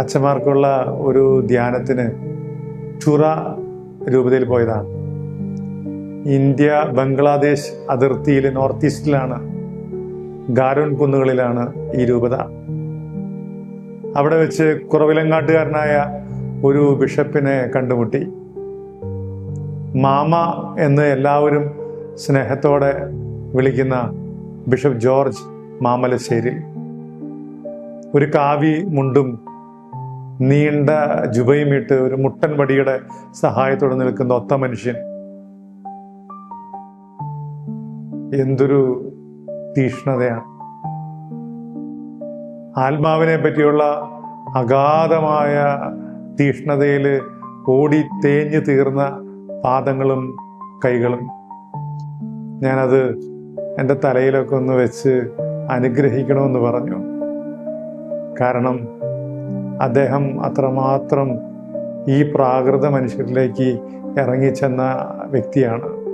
അച്ഛന്മാർക്കുള്ള ഒരു ധ്യാനത്തിന് ടുറ രൂപതയിൽ പോയതാണ്. ഇന്ത്യ ബംഗ്ലാദേശ് അതിർത്തിയിൽ നോർത്ത് ഈസ്റ്റിലാണ് ഗാരോൺ കുന്നുകളിലാണ് ഈ രൂപത. അവിടെ വെച്ച് കുറവിലങ്ങാട്ടുകാരനായ ഒരു ബിഷപ്പിനെ കണ്ടുമുട്ടി. മാമ എന്ന് എല്ലാവരും സ്നേഹത്തോടെ വിളിക്കുന്ന ബിഷപ്പ് ജോർജ് മാമലശ്ശേരി ഒരു കാവി മുണ്ടും നീണ്ട ജുബയും ഇട്ട് ഒരു മുട്ടൻ വടിയുടെ സഹായത്തോടെ നിൽക്കുന്ന ഒത്ത മനുഷ്യൻ. എന്തൊരു തീഷ്ണതയാണ്. ആത്മാവിനെ പറ്റിയുള്ള അഗാധമായ തീഷ്ണതയിൽ ഓടി തേഞ്ഞു തീർന്ന പാദങ്ങളും കൈകളും ഞാനത് എന്റെ തലയിലൊക്കെ ഒന്ന് വെച്ച് അനുഗ്രഹിക്കണമെന്ന് പറഞ്ഞു. കാരണം അദ്ദേഹം അത്രമാത്രം ഈ പ്രാകൃത മനുഷ്യരിലേക്ക് ഇറങ്ങിച്ചെന്ന വ്യക്തിയാണ്.